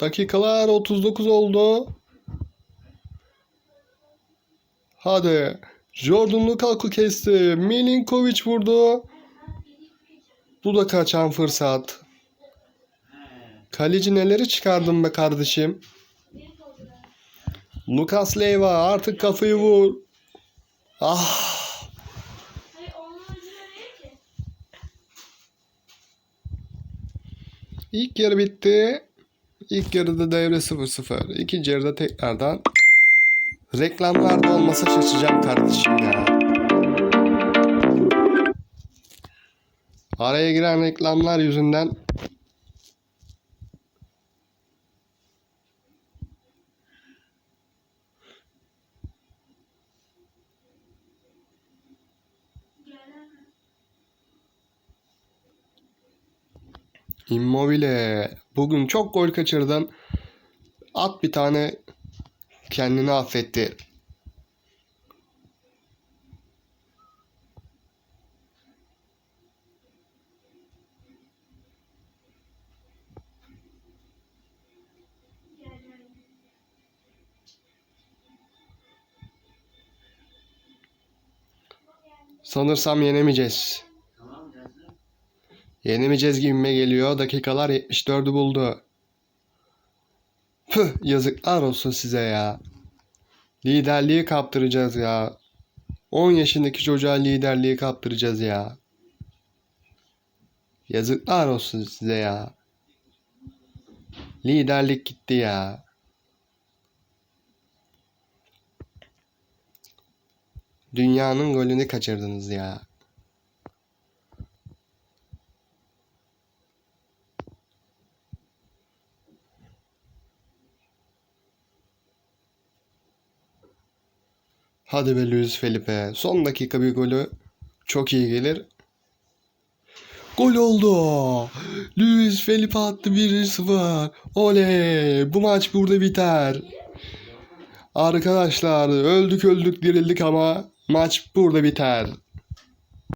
Dakikalar 39 oldu. Hadi. Jordan Lukaku kesti. Milinkovic vurdu. Bu da kaçan fırsat. Kaleci neleri çıkardın be kardeşim? Lucas Leiva artık kafayı vur. Ah. İlk yarı bitti. İlk yarıda devre 0-0. İkinci yarıda tekrardan reklamlarda olmasa şaşacağım kardeşim ya. Araya giren reklamlar yüzünden Immobile bugün çok gol kaçırdın. At bir tane kendini affetti. Sanırsam yenemeyeceğiz. Yenemeyeceğiz gibime geliyor. Dakikalar 74'ü buldu. Püh yazıklar olsun size ya. Liderliği kaptıracağız ya. 10 yaşındaki çocuğa liderliği kaptıracağız ya. Yazıklar olsun size ya. Liderlik gitti ya. Dünyanın golünü kaçırdınız ya. Hadi be Luis Felipe. Son dakika bir golü çok iyi gelir. Gol oldu. Luis Felipe attı 1-0. Oley. Bu maç burada biter. Arkadaşlar öldük öldük dirildik ama maç burada biter.